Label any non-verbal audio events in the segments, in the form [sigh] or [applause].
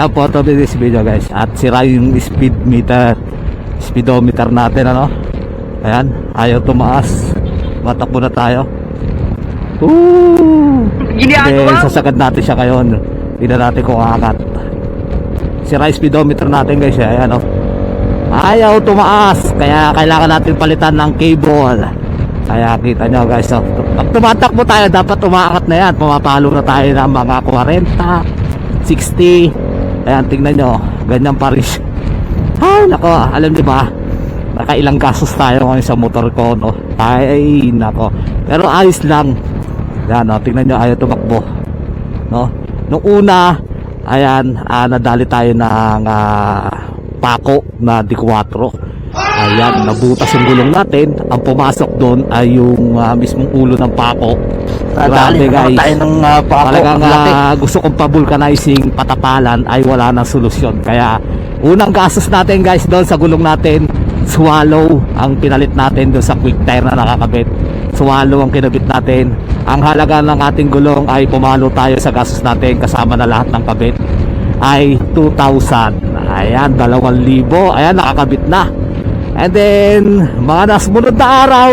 Ayan po, ito this video guys. At sira yung speed meter, speedometer natin ano. Ayan, ayaw tumaas. Matakbo na tayo. Woo! Sasagad natin siya ngayon. Tingnan natin kung aangat. Sira yung speedometer natin guys. eh. Ayan oh. Ayaw tumaas. Kaya kailangan natin palitan ng cable. Kaya kita nyo guys. Oh. Pag tumatakbo tayo, dapat umaangat na yan. Pumapalo na tayo ng mga 40, 60. Ayan, tingnan nyo. Ganyan pa rin. Ay, nako. Alam niyo ba? Nakailang gastos tayo ngayon sa motor ko, no? Ay, nako. Pero ayos lang. Yan, no? Tingnan nyo, ayaw tumakbo. No? Nung una, ayan, ah, nadali tayo ng ah, pako na D4. Ayan, nabutas yung gulong natin. Ang pumasok doon ay yung ah, mismong ulo ng pako. Nadali naman tayo ng uh, pako. Talagang ah, gusto kong pa-vulcanizing patapalan ay wala nang solusyon. Kaya unang gastos natin guys doon sa gulong natin, swallow ang pinalit natin doon sa quick tire na nakakabit. Swallow ang kinabit natin. Ang halaga ng ating gulong ay pumalo tayo sa gastos natin kasama na lahat ng kabit ay 2,000. Ayan, 2,000. Ayan, nakakabit na. And then, mga nasunod na araw,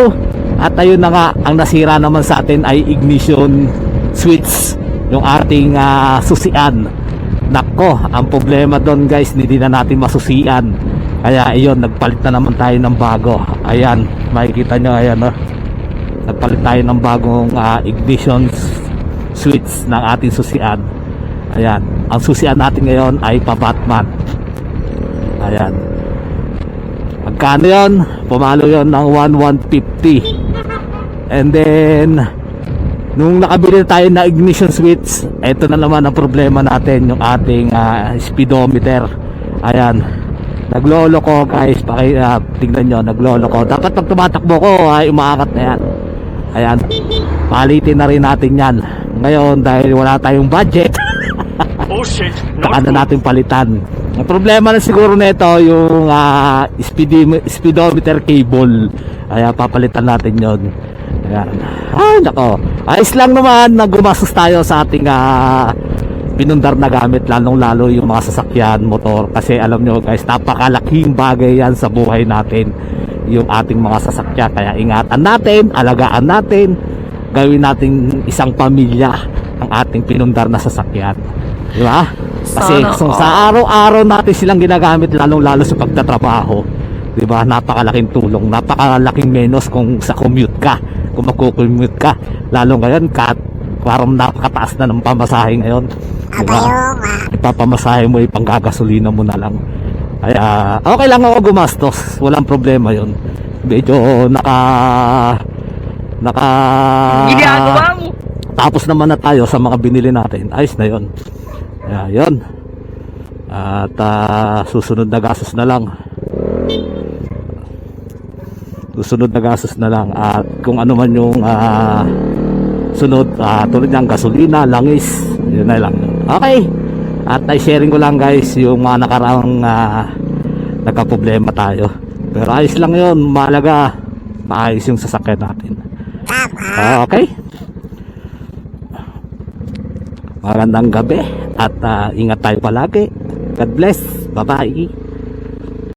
at ayun na nga, ang nasira naman sa atin ay ignition switch, yung ating ah, susian. Nako, ang problema doon guys, hindi na natin masusian. Kaya ayun, nagpalit na naman tayo ng bago. Ayan, makikita nyo, ayan oh. Nagpalit tayo ng bagong ah, ignition switch ng ating susian. Ayan, ang susian natin ngayon ay pa Batman. Ayan. Magkano yon? Pumalo yon ng 1,150. And then, nung nakabili na tayo na ignition switch, ito na naman ang problema natin, yung ating ah, speedometer. Ayan. Naglolo ko guys, paki, ah, tingnan nyo, naglolo ko. Dapat pag tumatakbo ko ay umaangat na yan. Ayan. Palitin na rin natin yan. Ngayon, dahil wala tayong budget, [laughs] Oh shit, saka na natin palitan. Ang problema na siguro nito yung ah, speedi- speedometer cable. Kaya papalitan natin yon. Ayan. Ay, nako. Ayos lang naman na gumastos tayo sa ating ah, pinundar na gamit lalong lalo yung mga sasakyan, motor kasi alam nyo guys napakalaking bagay yan sa buhay natin yung ating mga sasakyan kaya ingatan natin, alagaan natin gawin natin isang pamilya ang ating pinundar na sasakyan di ba? Kasi Sana all. sa araw-araw natin silang ginagamit lalong lalo sa pagtatrabaho di ba? napakalaking tulong napakalaking menos kung sa commute ka kung magkukommute ka lalo ngayon ka, parang napakataas na ng pamasahe ngayon di ba? ipapamasahe mo ipanggagasolina mo na lang kaya okay lang ako gumastos walang problema yon medyo naka naka Ginagawa mo. tapos naman na tayo sa mga binili natin ayos na yon kaya yon at ah, susunod na gastos na lang. Susunod na gastos na lang. At kung ano man yung ah, sunod ah, tulad ng gasolina, langis yun na lang. Okay. At ay sharing ko lang guys yung mga nakaraang ah, nagka-problema tayo. Pero ayos lang yun. Mahalaga maayos yung sasakyan natin. Okay magandang gabi at ah, ingat tayo palagi. God bless. Bye bye